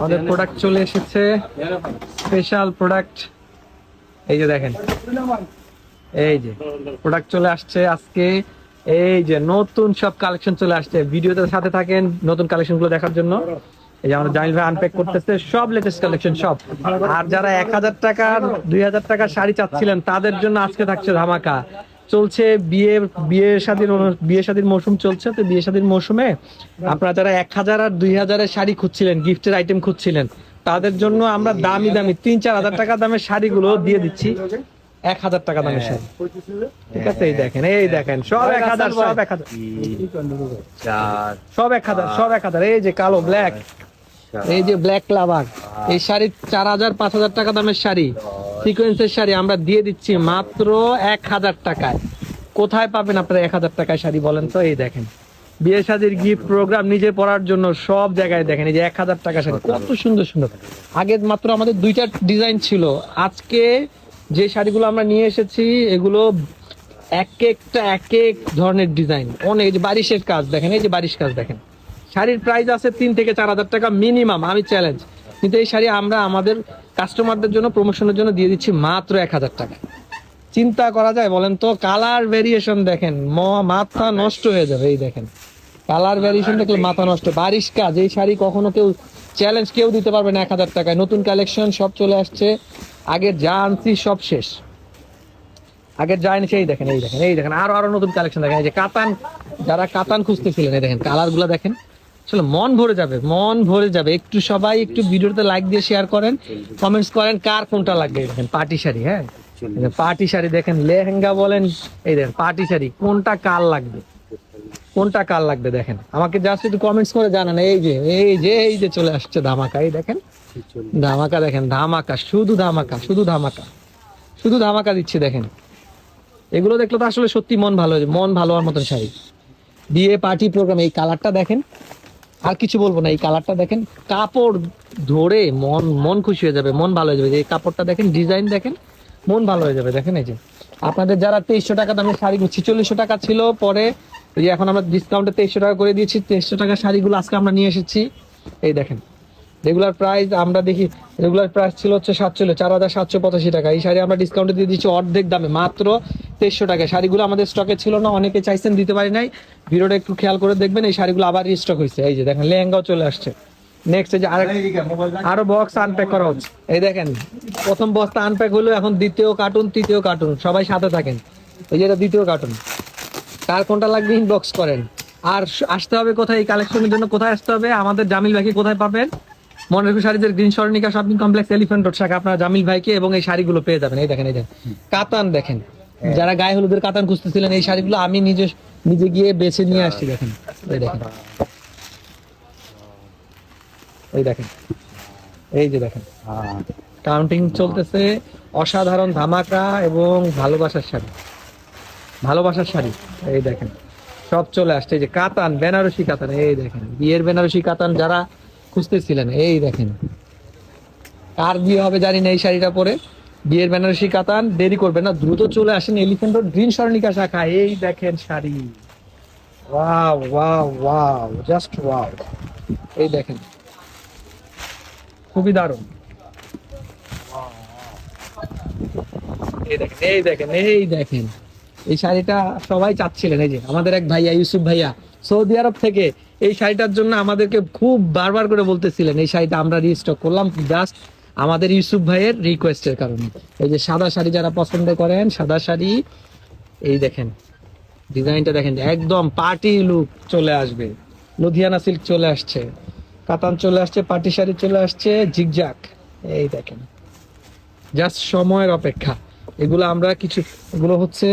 আমাদের প্রোডাক্ট চলে এসেছে। স্পেশাল প্রোডাক্ট এই যে দেখেন। এই যে প্রোডাক্ট চলে আসছে আজকে। এই যে নতুন সব কালেকশন চলে আসছে। ভিডিওতে সাথে থাকেন নতুন কালেকশনগুলো দেখার জন্য। এই যে আমাদের জামিল ভাই আনপ্যাক করতেছে। সব লেটেস্ট কালেকশন সব। আর যারা এক হাজার টাকার দুই হাজার টাকার শাড়ি চাচ্ছিলেন তাদের জন্য আজকে থাকছে ধামাকা। চলছে বিয়ে বিয়ে শাদীর বিয়ে শাদীর মৌসুম চলছে তো বিয়ে শাদীর মৌসুমে আপনারা যারা এক হাজার আর দুই হাজারের শাড়ি খুঁজছিলেন গিফটের আইটেম খুঁজছিলেন তাদের জন্য আমরা দামি দামি তিন চার হাজার টাকা দামের শাড়িগুলো দিয়ে দিচ্ছি। এক হাজার টাকা দামের শাড়ি। ঠিক আছে এই দেখেন এই দেখেন সব এক হাজার সব এক হাজার। সব এক হাজার সব এক হাজার এই যে কালো ব্ল্যাক এই যে ব্ল্যাক লাভার এই শাড়ি চার হাজার পাঁচ হাজার টাকা দামের শাড়ি। সিকোয়েন্সের শাড়ি আমরা দিয়ে দিচ্ছি মাত্র এক হাজার টাকায়। কোথায় পাবেন আপনারা এক হাজার টাকায় শাড়ি বলেন তো? এই দেখেন। বিয়ে শাদির গিফট প্রোগ্রাম নিজে পড়ার জন্য সব জায়গায় দেখেন এই যে এক হাজার টাকা শাড়ি। কত সুন্দর সুন্দর। আগে মাত্র আমাদের দুইটা ডিজাইন ছিল। আজকে যে শাড়িগুলো আমরা নিয়ে এসেছি এগুলো এক একটা এক এক ধরনের ডিজাইন অনেক এই যে বারিশের কাজ দেখেন এই যে বারিশ কাজ দেখেন। শাড়ির প্রাইস আছে তিন থেকে চার হাজার টাকা মিনিমাম আমি চ্যালেঞ্জ কিন্তু এই শাড়ি আমরা আমাদের কাস্টমারদের জন্য প্রমোশনের জন্য দিয়ে দিচ্ছি মাত্র এক হাজার টাকা। চিন্তা করা যায় বলেন তো কালার ভেরিয়েশন দেখেন মাথা নষ্ট হয়ে যাবে, এই দেখেন। কালার ভেরিয়েশন দেখলে মাথা নষ্ট, বারিশ কাজ, এই শাড়ি কখনো কেউ চ্যালেঞ্জ কেউ দিতে পারবে না এক হাজার টাকায়। নতুন কালেকশন সব চলে আসছে, আগে যা আনছি সব শেষ। আগের যা এনেছি, এই দেখেন এই দেখেন এই দেখেন, আরও আরও নতুন কালেকশন দেখেন, এই যে কাতান, যারা কাতান খুঁজতেছিলেন, এই দেখেন কালারগুলা দেখেন। আসলে মন ভরে যাবে, মন ভরে যাবে। একটু সবাই একটু ভিডিওতে লাইক দিয়ে শেয়ার করেন কমেন্টস করেন, কার কোনটা লাগবে? দেখেন, পার্টি শাড়ি হ্যাঁ? পার্টি শাড়ি দেখেন, লেহেঙ্গা বলেন, এই দেখেন, পার্টি শাড়ি, কোনটা কার লাগবে? কোনটা কার লাগবে দেখেন? আমাকে জাস্ট একটু কমেন্টস করে জানান, এই যে এই যে এই যে চলে আসছে ধামাকা, এই দেখেন। ধামাকা দেখেন, ধামাকা, শুধু ধামাকা শুধু ধামাকা শুধু ধামাকা দিচ্ছে দেখেন। এগুলো দেখলে তো আসলে সত্যি মন ভালো হয়েছে মন ভালো হওয়ার মতন শাড়ি। বিয়ে পার্টি প্রোগ্রাম এই কালারটা দেখেন। আর কিছু বলব না, এই কালারটা দেখেন, কাপড় ধরে মন মন খুশি হয়ে যাবে, মন ভালো হয়ে যাবে। এই কাপড়টা দেখেন ডিজাইন দেখেন, মন ভালো হয়ে যাবে, দেখেন এই যে। আপনাদের যারা তেইশশো টাকা দামের শাড়ি ছিচল্লিশশো টাকা ছিল পরে, এই এখন আমরা ডিসকাউন্টে তেইশশো টাকা করে দিয়েছি, তেইশশো টাকা শাড়িগুলো আজকে আমরা নিয়ে এসেছি। এই দেখেন রেগুলার প্রাইস আমরা দেখি রেগুলার প্রাইস ছিল হচ্ছে সাতচল্লিশ চার হাজার সাতশো পঁচাশি টাকা। এই শাড়ি আমরা ডিসকাউন্টে দিয়ে দিচ্ছি অর্ধেক দামে মাত্র তেইশশো টাকা। শাড়িগুলো আমাদের স্টকে ছিল না অনেকে চাইছেন দিতে পারি নাই। ভিডিওটা একটু খেয়াল করে দেখবেন এই শাড়িগুলো আবার রিস্টক হয়েছে। এই যে দেখেন লেহেঙ্গাও চলে আসছে। নেক্সট এই যে আরও বক্স আনপ্যাক করা হচ্ছে। এই দেখেন প্রথম বস্তা আনপ্যাক হলো এখন দ্বিতীয় কার্টুন তৃতীয় কার্টুন সবাই সাথে থাকেন। এই যে এটা দ্বিতীয় কার্টুন কার কোনটা লাগবে ইনবক্স করেন। আর আসতে হবে কোথায় এই কালেকশনের জন্য? কোথায় আসতে হবে? আমাদের জামিল ভাইকে কোথায় পাবেন? মনে রেখো শাড়িদের green Swarnika shopping complex elephant road শাখা। আপনারা জামিল ভাইকে এবং এই শাড়িগুলো পেয়ে যাবেন। এই দেখেন এই দেখেন। কাতান দেখেন। যারা গায়ে হলুদের কাতান খুঁজতেছিলেন এই শাড়িগুলো আমি নিজে নিজে গিয়ে বেছে নিয়ে আসছি দেখেন। এই দেখেন। এই দেখেন। এই যে দেখেন। কাউন্টিং চলতেছে। অসাধারণ ধামাকা এবং ভালোবাসার শাড়ি। ভালোবাসার শাড়ি। এই দেখেন। সব চলে আসছে। এই যে কাতান বেনারসি কাতান। এই দেখেন। বিয়ের বেনারসি কাতান যারা খুঁজতেছিলেন। এই দেখেন। কার বিয়ে হবে জানি না এই শাড়িটা পরে। বিয়ের বেনারসি কাতান, দেরি করবে না, দ্রুত চলে আসেন এলিফেন্ট রোড, গ্রিন স্বর্ণিকা শাখা। এই দেখেন sari. Wow wow wow, just wow. এই দেখেন। খুবই দারুণ। এই দেখেন এই দেখেন এই দেখেন। এই শাড়িটা সবাই চাচ্ছিলেন, এই যে আমাদের এক ভাইয়া, ইউসুফ ভাইয়া, সৌদি আরব থেকে এই শাড়িটার জন্য আমাদেরকে খুব বারবার করে বলতেছিলেন, এই শাড়িটা আমরা রিস্টক করলাম জাস্ট আমাদের ইউসুফ ভাইয়ের রিকোয়েস্টের কারণে। এই যে সাদা শাড়ি যারা পছন্দ করেন, সাদা শাড়ি, এই দেখেন, ডিজাইনটা দেখেন, একদম পার্টি লুক চলে আসবে। লুধিয়ানা সিল্ক চলে আসছে, কাতান চলে আসছে পার্টি শাড়ি চলে আসছে জিগজাক এই দেখেন। জাস্ট সময়ের অপেক্ষা। এগুলো আমরা কিছু, এগুলো হচ্ছে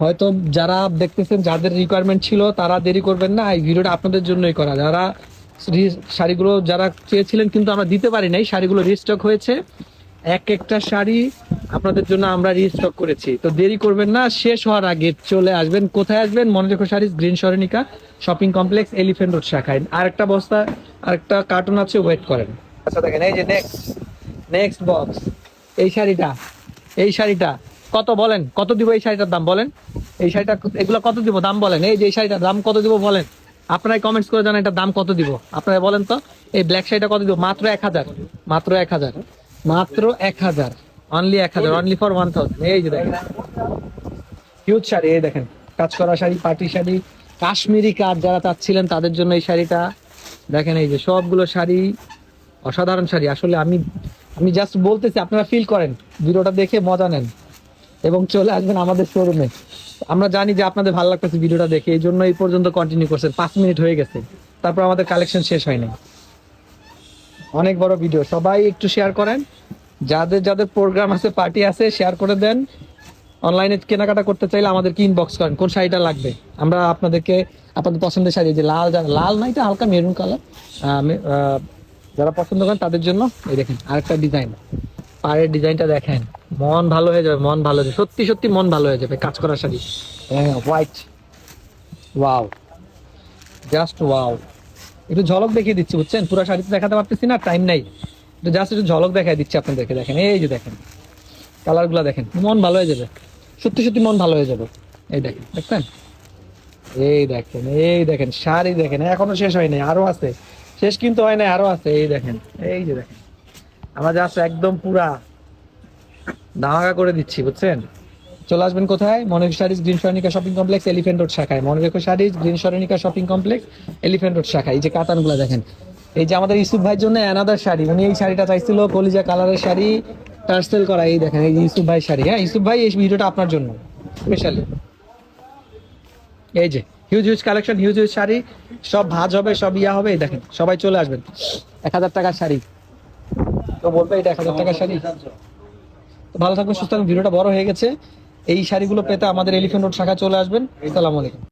হয়তো যারা দেখতেছেন, যাদের রিকোয়ারমেন্ট ছিল, তারা দেরি করবেন না। এই ভিডিওটা আপনাদের জন্যই করা। যারা শাড়িগুলো যারা চেয়েছিলেন কিন্তু আমরা দিতে পারি নাই, শাড়িগুলো রিস্টক হয়েছে। এক একটা শাড়ি আপনাদের জন্য আমরা রিস্টক করেছি। তো দেরি করবেন না, শেষ হওয়ার আগে চলে আসবেন। কোথায় আসবেন? মনে রেখো sari, green Sarnika shopping complex elephant road, শাখায়। আরেকটা বস্তা আরেকটা কার্টুন আছে ওয়েট করেন। আচ্ছা দেখেন, এই যে নেক্সট নেক্সট বক্স এই শাড়িটা এই শাড়িটা। কত বলেন? কত দিব এই শাড়িটার দাম বলেন? এই শাড়িটা এগুলো কত দিব? দাম বলেন। এই যে এই শাড়িটার দাম কত দিব বলেন? আপনারাই কমেন্টস করে জানান এটার দাম কত দিব। আপনারা বলেন তো, এই ব্ল্যাক শাড়িটা কত দিব? মাত্র এক হাজার। মাত্র এক হাজার। মাত্র এক হাজার। অনলি এক হাজার। অনলি ফর ওয়ান থাউজেন্ড এই যে দেখেন। হিউজ শাড়ি, এই দেখেন। কাজ করা শাড়ি, পার্টি শাড়ি, কাশ্মীরি কাজ যারা চাচ্ছিলেন তাদের জন্য এই শাড়িটা। দেখেন এই যে সবগুলো শাড়ি, অসাধারণ শাড়ি। আসলে আমি আমি জাস্ট বলতেছি, আপনারা ফিল করেন। ভিডিওটা দেখে মজা নেন। এবং চলে আসবেন আমাদের শোরুমে আমরা জানি যে আপনাদের ভালো লাগতেছে ভিডিওটা দেখে, এই জন্য এই পর্যন্ত কন্টিনিউ করছেন। পাঁচ মিনিট হয়ে গেছে। তারপর আমাদের কালেকশন শেষ হয়নি অনেক বড় ভিডিও সবাই একটু শেয়ার করেন। যাদের যাদের প্রোগ্রাম আছে পার্টি আছে শেয়ার করে দেন। অনলাইনে কেনাকাটা করতে চাইলে আমাদেরকে ইনবক্স করেন? কোন শাড়িটা লাগবে? আমরা আপনাদেরকে, আপনাদের পছন্দের শাড়ি যে লাল লাল নাই তো হালকা মেরুন কালার যারা পছন্দ করেন তাদের জন্য, এই দেখেন, আরেকটা ডিজাইন পায়ের ডিজাইনটা দেখেন। মন ভালো হয়ে যাবে মন ভালো হয়ে যাবে। সত্যি সত্যি মন ভালো হয়ে যাবে কাজ করা শাড়ি হ্যাঁ হোয়াইট ওয়াও জাস্ট ওয়াও একটু ঝলক দেখিয়ে দিচ্ছি বুঝছেন? পুরো শাড়িতে দেখাতে পারতেছি না টাইম নাই। একটু জাস্ট একটু ঝলক দেখাই দিচ্ছি আপনাদেরকে দেখেন। এই যে দেখেন কালারগুলা দেখেন। মন ভালো হয়ে যাবে। সত্যি সত্যি মন ভালো হয়ে যাবে। এই দেখেন দেখছেন? এই দেখেন এই দেখেন শাড়ি দেখেন এখনও শেষ হয়নি আরও আছে। শেষ কিন্তু হয় নাই আরও আছে। এই দেখেন এই যে দেখেন। আমরা জাস্ট একদম পুরা। ধামাকা করে দিচ্ছি, বুঝছেন? চলে আসবেন কোথায়? মনে saris green Sarnika shopping complex elephant road শাখায়। মনে রেখো saris green Sarnika shopping complex elephant road শাখায়। এই যে কাতানগুলো দেখেন। এই যে আমাদের ইসুফ ভাইয়ের জন্য অ্যানাদার শাড়ি। উনি এই শাড়িটা চাইছিল, কলিজা কালারের শাড়ি টার্সেল করা। এই দেখেন, এই ইসুফ ভাই শাড়ি। হ্যাঁ ইসুফ ভাই, এই ভিডিওটা আপনার জন্য। স্পেশালি এই যে huge huge collection huge huge sari. সব ভাজ হবে, সব ইয়া হবে, এই দেখেন। সবাই চলে আসবেন। এক হাজার টাকার শাড়ি। বলবে, এটা এক হাজার টাকার শাড়ি। তো ভালো থাকবেন, সুস্থ থাকবেন। ভিডিওটা বড় হয়ে গেছে। এই শাড়িগুলো পেতে আমাদের এলিফেন্ট রোড শাখা চলে আসবেন। আসসালামু আলাইকুম।